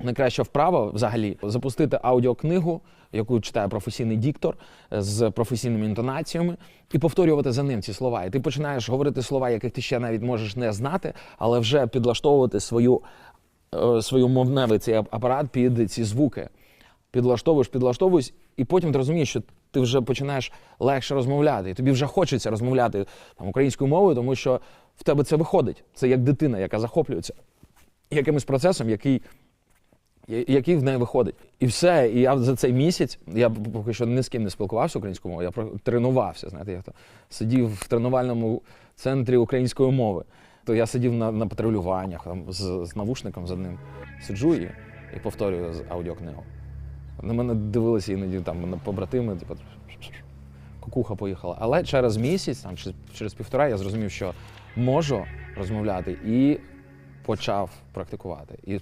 Найкраща вправа взагалі запустити аудіокнигу, яку читає професійний діктор е, з професійними інтонаціями, і повторювати за ним ці слова. І ти починаєш говорити слова, яких ти ще навіть можеш не знати, але вже підлаштовувати свою, е, свою мовневий цей апарат під ці звуки. Підлаштовуєш, підлаштовуєш, і потім ти розумієш, що ти вже починаєш легше розмовляти. І тобі вже хочеться розмовляти там, українською мовою, тому що в тебе це виходить. Це як дитина, яка захоплюється якимось процесом, який який в неї виходить. І все. І я за цей місяць я поки що ні з ким не спілкувався українською мовою, я тренувався. Знаєте, я то сидів в тренувальному центрі української мови. То я сидів на, на патрулюваннях там, з, з навушником з одним. Сиджу і, і повторюю аудіокнигу. На мене дивилися іноді там на побратими, типу, кукуха поїхала. Але через місяць, там, чи через півтора, я зрозумів, що можу розмовляти і почав практикувати. І